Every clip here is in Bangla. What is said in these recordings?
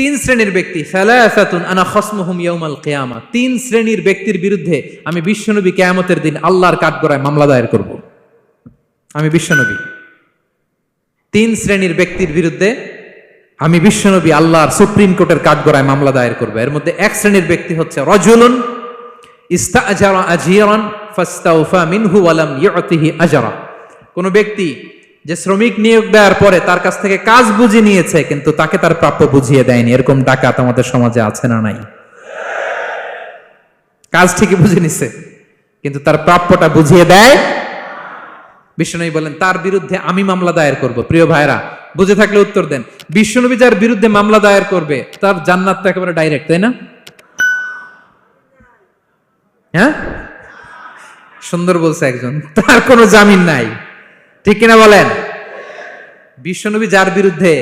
তিন শ্রেণির ব্যক্তি আনা তিন শ্রেণির ব্যক্তির বিরুদ্ধে আমি বিশ্বনবী কিয়ামতের দিন আল্লাহর কাঠগড়ায় মামলা দায়ের করব। আমি বিশ্বনবী। তিন শ্রেণির ব্যক্তির বিরুদ্ধে আমি বিশ্বনবী আল্লাহর সুপ্রিম কোর্টের কাঠগড়ায় মামলা দায়ের করব। এর মধ্যে এক শ্রেণির ব্যক্তি হচ্ছে রজুলুন কোন ব্যক্তি যে শ্রমিক নিয়োগ দেওয়ার পরে তার কাছ থেকে কাজ বুঝে নিয়েছে, কিন্তু তাকে তার প্রাপ্য বুঝিয়ে দেয়নি। এরকম ডাকাত আমাদের সমাজে আছে না নাই? কাজ ঠিকই বুঝে নিছে, কিন্তু তার প্রাপ্যটা বুঝিয়ে দেয়। বিশ্বনবী বলেন, তার বিরুদ্ধে আমি মামলা দায়ের করব। প্রিয় ভাইরা বুঝে থাকলে উত্তর দেন। বিশ্বনবী যার বিরুদ্ধে মামলা দায়ের করবে, তার জান্নাত একেবারে ডাইরেক্ট তাই না? হ্যাঁ? সুন্দর বলছে একজন, তার কোনো জামিন নাই। ঠিক কিনা বলেন? বিশ্বনবী যার বিরুদ্ধে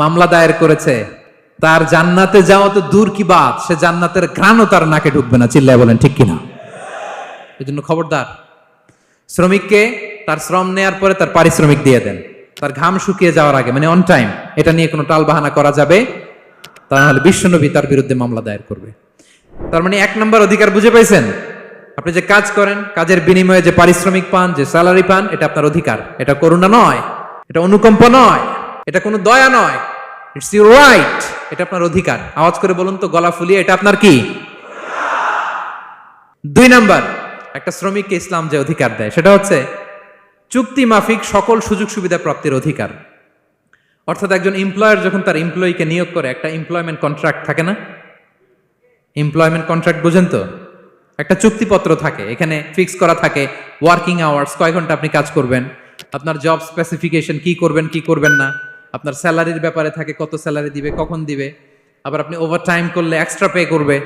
মামলা দায়ের করেছে, তার জান্নাতে যাওয়া তো দূর কি বাত, সে জান্নাতের ঘ্রাণও তার নাকে ঢুকবে না, চিল্লায় বলেন, ঠিক কিনা? এই জন্য খবরদার, শ্রমিককে তার শ্রম নেয়ার পরে তার পারিশ্রমিক দিয়ে দেন। তার ঘাম শুকিয়ে যাওয়ার আগে মানে অন টাইম এটা নিয়ে কোনো টাল বাহানা করা যাবে? তা নাহলে বিশ্বনবী তার বিরুদ্ধে মামলা দায়ের করবে। তার মানে এক নম্বর অধিকার বুঝে পাইছেন? আপনি যে কাজ করেন, কাজের বিনিময়ে যে পারিশ্রমিক পান, যে স্যালারি পান, এটা আপনার অধিকার। এটা করুণা নয়, এটা অনুকম্প নয়, এটা কোনো দয়া নয়। ইটস ইউর রাইট এটা আপনার অধিকার। আওয়াজ করে বলুন তো, গলা ফুলিয়ে, এটা আপনার কি? দুই নাম্বার, একটা শ্রমিককে ইসলাম যে অধিকার দেয়, সেটা হচ্ছে চুক্তি মাফিক সকল সুযোগ সুবিধা প্রাপ্তির অধিকার। অর্থাৎ একজন এমপ্লয়ার যখন তার এমপ্লয়িকে নিয়োগ করে, একটা এমপ্লয়মেন্ট কন্ট্রাক্ট থাকে না? এমপ্লয়মেন্ট কন্ট্রাক্ট বুঝেন তো? একটা চুক্তিপত্র থাকে, এখানে ফিক্স করা থাকে ওয়ার্কিং আওয়ার্স কয় ঘণ্টা আপনি কাজ করবেন, আপনার জব স্পেসিফিকেশন কি করবেন কি করবেন না, আপনার স্যালারির ব্যাপারে থাকে, কত স্যালারি দিবে, কখন দিবে, আবার আপনি ওভার টাইম করলে এক্সট্রা পে করবে,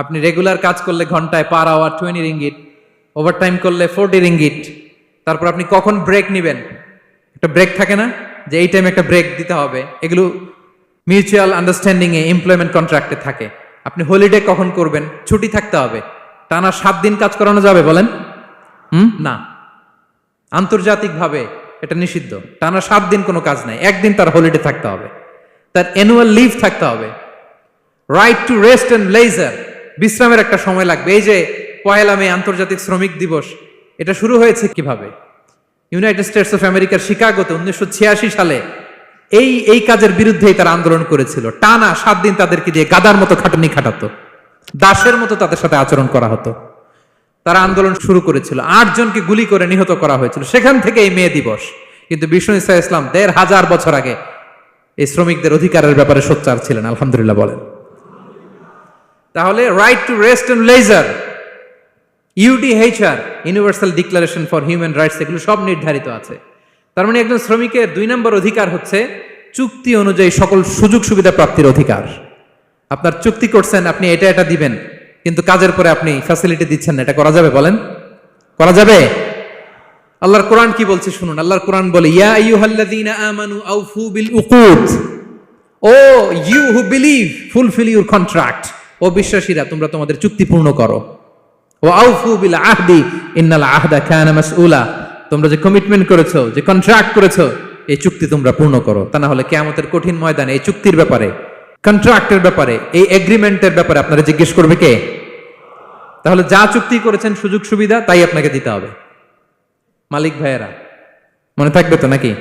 আপনি রেগুলার কাজ করলে ঘন্টায় per hour twenty ringgit overtime করলে ফোরটি রিঙ্গিট তারপর আপনি কখন ব্রেক নেবেন, একটা ব্রেক থাকে না, যে এই টাইমে একটা ব্রেক দিতে হবে, এগুলো মিউচুয়াল আন্ডারস্ট্যান্ডিংয়ে এমপ্লয়মেন্ট কন্ট্রাক্টে থাকে, আপনি হলিডে কখন করবেন, ছুটি থাকতে হবে টানা সাত দিন কাজ করানো যাবে বলেন? হুম? না। আন্তর্জাতিকভাবে এটা নিষিদ্ধ। টানা সাত দিন কোনো কাজ নাই। একদিন তার হলিডে থাকতে হবে। তার অ্যানুয়াল লিভ থাকতে হবে। Right to rest and leisure বিশ্রামের একটা সময় লাগবে। এই যে পয়লা মে আন্তর্জাতিক শ্রমিক দিবস, এটা শুরু হয়েছে কীভাবে? ইউনাইটেড স্টেটস অফ আমেরিকার শিকাগোতে উনিশশো ছিয়াশি সালে এই এই কাজের বিরুদ্ধেই তারা আন্দোলন করেছিল। টানা সাত দিন তাদেরকে দিয়ে গাদার মতো খাটনি খাটাতো। দাসের মতো তাদের সাথে আচরণ করা হতো। তারা আন্দোলন শুরু করেছিল। আট জনকে গুলি করে নিহত করা হয়েছিল। সেখান থেকে এই মে দিবস। কিন্তু বিষ্ণু ইসা ইসলাম দেড় হাজার বছর আগে এই শ্রমিকদের অধিকারের ব্যাপারে সোচ্চার ছিলেন। আলহামদুলিল্লাহ বলেন। তাহলে right to rest and leisure UDHR universal declaration for human rights এগুলো সব নির্ধারিত আছে। তার মানে একজন শ্রমিকের দুই নম্বর অধিকার হচ্ছে চুক্তি অনুযায়ী সকল সুযোগ সুবিধা প্রাপ্তির অধিকার। আপনার চুক্তি করছেন, আপনি এটা এটা দিবেন, কিন্তু কাজের পরে আপনি ফ্যাসিলিটি দিচ্ছেন না, এটা করা যাবে বলেন? করা যাবে? আল্লাহর কোরআন কি বলছে শুনুন, আল্লাহর কোরআন বলে, ইয়া আইয়ুহাল্লাযীনা আমানু আউফু বিল উকুদ O you who believe fulfil your contract ও বিশ্বাসীরা, তোমরা তোমাদের চুক্তি পূর্ণ করো। ও আউফু বিল আহদি ইন্নাল আহদা কানা মাসউলা। তোমরা যে কমিটমেন্ট করেছ, যে কন্ট্রাক্ট করেছ, এই চুক্তি তোমরা পূর্ণ করো। তা না হলে কেয়ামতের কঠিন ময়দানে এই চুক্তির ব্যাপারে কন্ট্রাক্টের ব্যাপারে, এই এগ্রিমেন্টের ব্যাপারে আপনারা জিজ্ঞেস করবে কে? তাহলে যা চুক্তি করেছেন সুযোগ সুবিধা, তাই আপনাকে দিতে হবে। মালিক ভাইয়েরা, মনে থাকবে তো নাকি?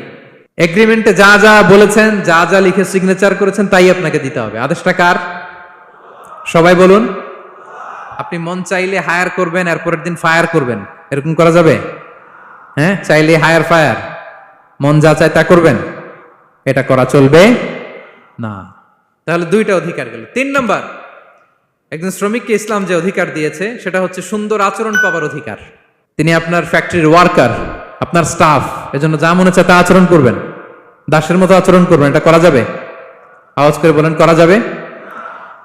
এগ্রিমেন্টে যা যা বলেছেন, যা যা লিখে সিগনেচার করেছেন, তাই আপনাকে দিতে হবে। আদেশটা কার? সবাই বলুন। আপনি মন চাইলে হায়ার করবেন আর পরের দিন ফায়ার করবেন। এরকম করা যাবে? হ্যাঁ চাইলে হায়ার ফায়ার মন যা চায় তা করবেন। এটা করা চলবে না। তাহলে দুইটা অধিকার গেল। তিন নম্বর, একজন শ্রমিককে ইসলাম যে অধিকার দিয়েছে, সেটা হচ্ছে সুন্দর আচরণ পাবার অধিকার। তিনি আপনার ফ্যাক্টরির ওয়ার্কার আপনার স্টাফ এজন্য যা মনে চায় তা আচরণ করবেন। দাসের মতো আচরণ করবেন, এটা করা যাবে? আওয়াজ করে বলেন, করা যাবে?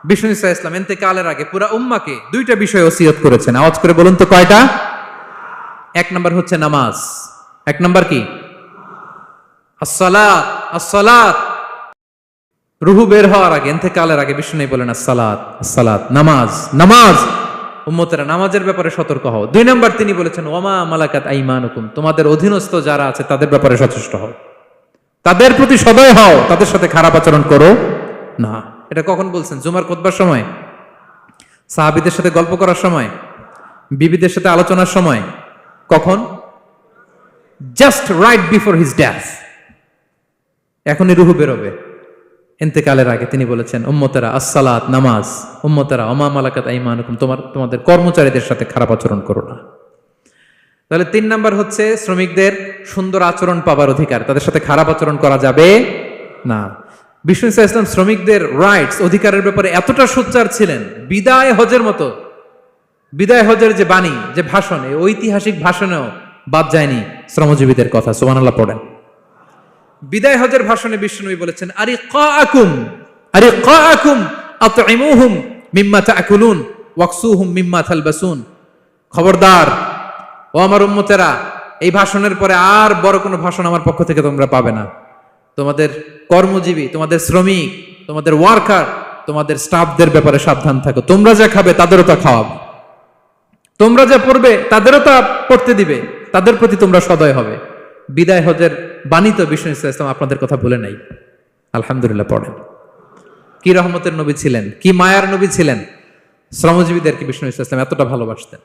বিষ্ণু ইসা ইসলাম এতেকালের আগে পুরা উম্মাকে দুইটা বিষয় ওসিয়ত করেছেন। আওয়াজ করে বলুন তো কয়টা? এক নম্বর হচ্ছে নামাজ। এক নম্বর কি? আসসালাত আসসালাত। রুহু বের হওয়ার আগে এতেকালের আগে বিষ্ণু বলেন, আসসালাত আসসালাত, নামাজ নামাজ! উম্মতেরা নামাজের ব্যাপারে সতর্ক হও। দুই নম্বর তিনি বলেছেন ওমা মালাকাত আইমানুকুম। তোমাদের অধীনস্থ যারা আছে, তাদের ব্যাপারে সচেষ্ট হও। তাদের প্রতি সদয় হও, তাদের সাথে খারাপ আচরণ করো না। এটা কখন বলছেন? জুমার কোতবার সময়? সাহাবিদের সাথে গল্প করার সময়? বিবিদের সাথে আলোচনার সময়? কখন? Just right before his death এখনই রুহু বেরোবে। এতেকালের আগে তিনি বলেছেন, উম্মতেরা, আসসালাত, নামাজ, উম্মতেরা অমা মালাকাত আইমানুকুম, তোমার, তোমাদের কর্মচারীদের সাথে খারাপ আচরণ করো না। তাহলে তিন নাম্বার হচ্ছে শ্রমিকদের সুন্দর আচরণ পাবার অধিকার। তাদের সাথে খারাপ আচরণ করা যাবে না। বিষ্ণু ইসা ইসলাম শ্রমিকদের রাইটস অধিকারের ব্যাপারে এতটা সোচ্চার ছিলেন, বিদায় হজের মতো। বিদায় হজের যে বাণী, যে ভাষণ, এই ঐতিহাসিক ভাষণেও বাদ যায়নি শ্রমজীবীদের কথা, সুবহানাল্লাহ পড়েন। বিদায় হজের ভাষণে বিষ্ণুনবী বলেছেন আরে কাকুম আরে কাকুম আতইমুহুম মিম্মা তাকুলুন, ওয়াকসুহুম মিম্মা তালবাসুন। খবরদার, ও আমার উম্মতেরা, এই ভাষণের পরে আর বড় কোনো ভাষণ আমার পক্ষ থেকে তোমরা পাবে না। তোমাদের কর্মজীবী, তোমাদের শ্রমিক, তোমাদের ওয়ার্কার, তোমাদের স্টাফদের ব্যাপারে সাবধান থাকো। তোমরা যা খাবে, তাদেরও তা খাওয়াবে। তোমরা যা পড়বে, তাদেরও তা পড়তে দিবে। তাদের প্রতি তোমরা সদয় হবে। বিদায় হজের বাণিত বিষ্ণু ইসলাম আপনাদের কথা ভুলে নাই। আলহামদুলিল্লাহ পড়েন। কি রহমতের নবী ছিলেন, কি মায়ার নবী ছিলেন, শ্রমজীবীদেরকে বিষ্ণু ইসলাম এতটা ভালোবাসতেন।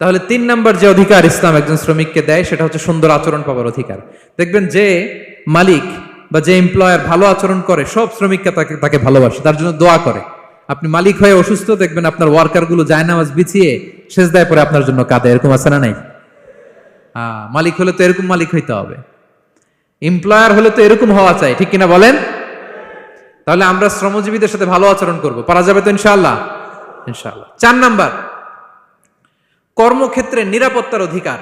তাহলে তিন নাম্বার যে অধিকার ইসলাম একজন শ্রমিককে দেয়, সেটা হচ্ছে সুন্দর আচরণ পাওয়ার অধিকার। দেখবেন যে মালিক বা যে এমপ্লয়ার ভালো আচরণ করে, সব শ্রমিককে তাকে তাকে ভালোবাসে, তার জন্য দোয়া করে। আপনি মালিক হয়ে অসুস্থ, দেখবেন আপনার ওয়ার্কারগুলো যায় নামাজ বিছিয়ে শেষ দায় পরে আপনার জন্য কাঁদে, এরকম আছে না নাই? মালিক হলে তো এরকম মালিক হইতে হবে। এমপ্লয়ার হলে তো এরকম হওয়া চাই, ঠিক কিনা বলেন? তাহলে আমরা শ্রমজীবীদের সাথে ভালো আচরণ করব। পারা যাবে তো ইনশাআল্লাহ? ইনশাআল্লাহ। চার নাম্বার, কর্মক্ষেত্রে নিরাপত্তার অধিকার।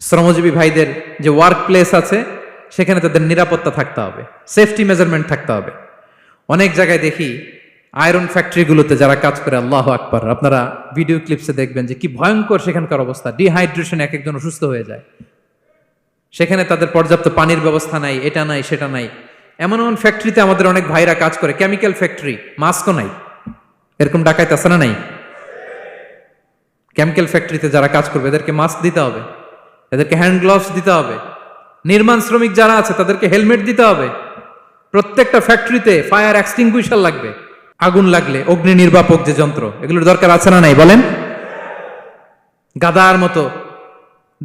শ্রমজীবী ভাইদের যে ওয়ার্ক প্লেস আছে, সেখানে তাদের নিরাপত্তা থাকতে হবে। সেফটি মেজারমেন্ট থাকতে হবে। অনেক জায়গায় দেখি আয়রন ফ্যাক্টরিগুলোতে যারা কাজ করে, আল্লাহ আকবার। আপনারা ভিডিও ক্লিপসে দেখবেন যে কি ভয়ঙ্কর সেখানকার অবস্থা। ডিহাইড্রেশন এক একজন অসুস্থ হয়ে যায়। সেখানে তাদের পর্যাপ্ত পানির ব্যবস্থা নাই, এটা নাই, সেটা নাই। এমন এমন ফ্যাক্টরিতে আমাদের অনেক ভাইরা কাজ করে কেমিক্যাল ফ্যাক্টরি মাস্কও নাই। এরকম ডাকাইতে আছে না নাই? কেমিক্যাল ফ্যাক্টরিতে যারা কাজ করবে, এদেরকে মাস্ক দিতে হবে। এদেরকে হ্যান্ড গ্লাভস দিতে হবে। নির্মাণ শ্রমিক যারা আছে, তাদেরকে হেলমেট দিতে হবে। প্রত্যেকটা ফ্যাক্টরিতে ফায়ার এক্সটিংগুইশার লাগবে। আগুন লাগলে, অগ্নি নির্বাপক যে যন্ত্র, এগুলোর দরকার আছে না নাই? বলেন। গাদার মতো,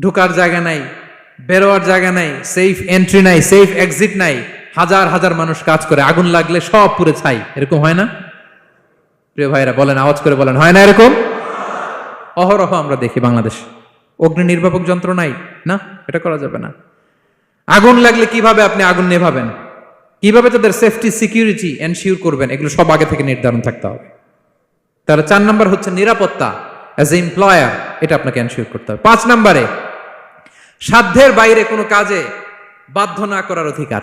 ঢুকার জায়গা নাই, বেরোয়ার জায়গা নাই সেফ এন্ট্রি নাই সেফ এক্সিট নাই, হাজার হাজার মানুষ কাজ করে, আগুন লাগলে সব পুরে ছাই। এরকম হয় না? প্রিয় ভাইরা বলেন, আওয়াজ করে বলেন, হয় না এরকম? অহরহ আমরা দেখি বাংলাদেশ। অগ্নি নির্বাপক যন্ত্র নাই, না? এটা করা যাবে না। আগুন লাগলে কীভাবে আপনি আগুন নেভাবেন? কীভাবে তাদের সেফটি সিকিউরিটি এনশিওর করবেন, এগুলো সব আগে থেকে নির্ধারণ থাকতে হবে। তাহলে চার নাম্বার হচ্ছে নিরাপত্তা অ্যাজ এ এমপ্লয়ার এটা আপনাকে এনশিওর করতে হবে। পাঁচ নাম্বারে, সাধ্যের বাইরে কোনো কাজে বাধ্য না করার অধিকার।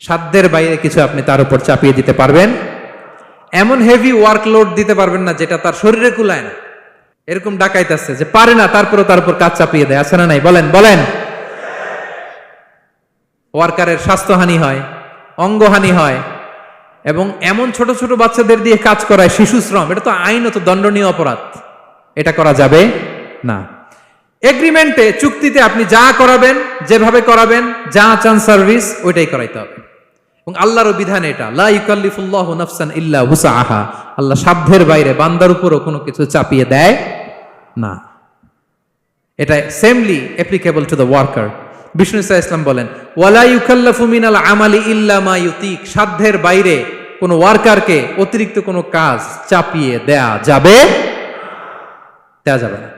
সাধ্যের বাইরে কিছু আপনি তার উপর চাপিয়ে দিতে পারবেন। এমন হেভি ওয়ার্কলোড দিতে পারবেন না, যেটা তার শরীরে কুলায় না। এরকম ডাকাইতেছে যে পারে না তারপরে তার উপর কাজ চাপিয়ে দেয়। আছে না নাই? বলেন বলেন। ওয়ার্কারের স্বাস্থ্যহানি হয়, অঙ্গহানি হয়, এবং এমন ছোট ছোট বাচ্চাদের দিয়ে কাজ করায় শিশু শ্রম, এটা তো আইনত দণ্ডনীয় অপরাধ। এটা করা যাবে না। এগ্রিমেন্টে চুক্তিতে আপনি যা করাবেন, যেভাবে করাবেন, যা চান সার্ভিস ওইটাই করাইতে হবে। এবং আল্লাহর বিধান এটা, লা নাফসান ইল্লা হুসাআহা আল্লাহ সাধ্যের বাইরে, বান্দার উপরও কোনো কিছু চাপিয়ে দেয় না। এটা samely applicable to the worker Vishnu ইসা ইসলাম বলেন, ওয়ালা ইউকাল্লাফু মিনাল আমালি ইল্লা মা ইউতিক। সাধ্যের বাইরে কোনো ওয়ার্কারকে অতিরিক্ত কোনো কাজ চাপিয়ে দেয়া যাবে? দেয়া যাবে না।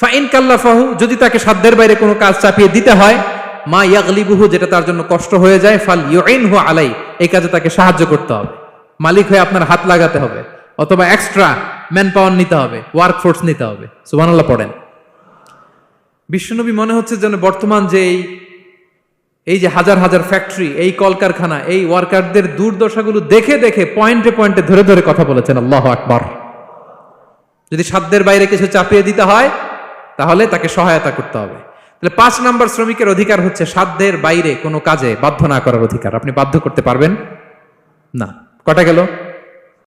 ফাইন কাল্লাফাহু, যদি তাকে সাধ্যের বাইরে কোনো কাজ চাপিয়ে দিতে হয়, মা ইয়াগলিবুহু, যেটা তার জন্য কষ্ট হয়ে যায়, ফাল ইউইনহু আলাই এই কাজে তাকে সাহায্য করতে হবে। মালিক হয়ে আপনার হাত লাগাতে হবে, অথবা এক্সট্রা ম্যান পাওয়ার নিতে হবে ওয়ার্ক ফোর্স নিতে হবে। সুবহানাল্লাহ পড়েন। বিশ্বনবী মনে হচ্ছে যেন বর্তমান যে এই এই যে হাজার হাজার ফ্যাক্টরি এই কলকারখানা, এই ওয়ার্কারদের দুর্দশাগুলো দেখে দেখে পয়েন্টে পয়েন্টে ধরে ধরে কথা বলেছেন, আল্লাহ আকবর। যদি সাধ্যের বাইরে কিছু চাপিয়ে দিতে হয়, তাহলে তাকে সহায়তা করতে হবে। তাহলে পাঁচ নাম্বার শ্রমিকের অধিকার হচ্ছে সাধ্যের বাইরে কোনো কাজে বাধ্য না করার অধিকার। আপনি বাধ্য করতে পারবেন? না। কটা গেল?